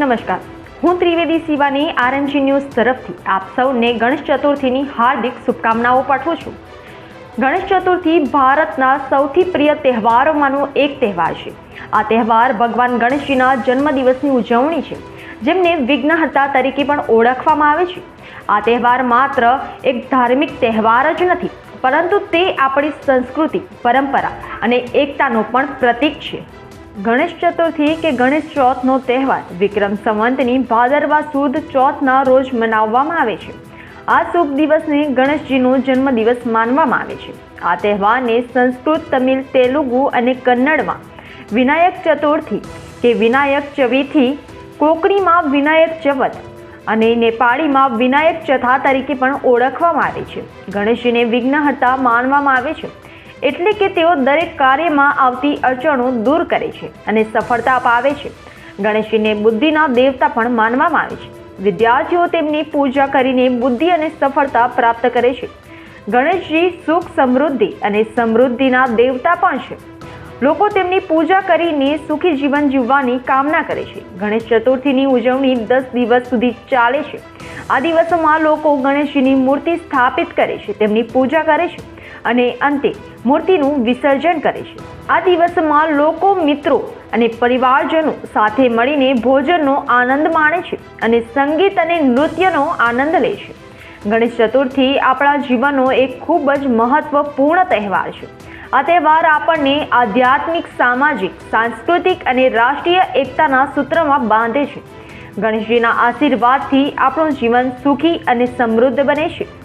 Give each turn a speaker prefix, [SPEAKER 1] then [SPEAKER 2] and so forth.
[SPEAKER 1] નમસ્કાર. હું Trivedi Shivani RNG news તરફથી આપ સૌને ગણેશ ચતુર્થીની હાર્દિક શુભકામનાઓ પાઠવું છું. ગણેશ ચતુર્થી ભારતના સૌથી પ્રિય તહેવારોમાંનો એક તહેવાર છે. આ તહેવાર ભગવાન ગણેશજીના જન્મદિવસની ઉજવણી છે, જેમને વિઘ્નહર્તા તરીકે પણ ઓળખવામાં આવે છે. આ તહેવાર માત્ર એક ધાર્મિક તહેવાર જ નથી, પરંતુ તે આપણી સંસ્કૃતિ, પરંપરા અને એકતાનો પણ પ્રતીક છે. ગણેશ ચતુર્થી કે ગણેશ ચોથનો તહેવાર? વિક્રમ સંવંતની ભાદરવા સુદ ચોથના રોજ મનાવવામાં આવે છે. આ શુભ દિવસને ગણેશજીનો જન્મદિવસ માનવામાં આવે છે. આ તહેવારને સંસ્કૃત, તમિલ, તેલુગુ અને કન્નડમાં વિનાયક ચતુર્થી કે વિનાયક ચવિથી, કોકણીમાં વિનાયક ચવત અને નેપાળીમાં વિનાયક ચથા તરીકે પણ ઓળખવામાં આવે છે. ગણેશજીને વિઘ્નહર્તા માનવામાં આવે છે. એટલે કે તેઓ દરેક કાર્યમાં આવતી અડચણો દૂર કરે છે અને સફળતા અપાવે છે. ગણેશજીને બુદ્ધિના દેવતા પણ માનવામાં આવે છે. વિદ્યાર્થીઓ તેમની પૂજા કરીને બુદ્ધિ અને સફળતા પ્રાપ્ત કરે છે. ગણેશજી સુખ સમૃદ્ધિ અને સમૃદ્ધિના દેવતા પણ છે. લોકો તેમની પૂજા કરીને સુખી જીવન જીવવાની કામના કરે છે. ગણેશ ચતુર્થીની ઉજવણી દસ દિવસ સુધી ચાલે છે. આ દિવસોમાં લોકો ગણેશજીની મૂર્તિ સ્થાપિત કરે છે, તેમની પૂજા કરે છે. અને અંતે મૂર્તિનું વિસર્જન કરે છે. આ દિવસમાં લોકો, મિત્રો અને પરિવારજનો સાથે મળીને ભોજનનો આનંદ માણે છે અને સંગીત અને નૃત્યનો આનંદ લે છે. ગણેશ ચતુર્થી આપણા જીવનનો એક ખૂબ જ મહત્વપૂર્ણ તહેવાર છે. આ તહેવાર આપણને આધ્યાત્મિક, સામાજિક, સાંસ્કૃતિક અને રાષ્ટ્રીય એકતાના સૂત્રમાં બાંધે છે. ગણેશજીના આશીર્વાદથી આપણું જીવન સુખી અને સમૃદ્ધ બને છે.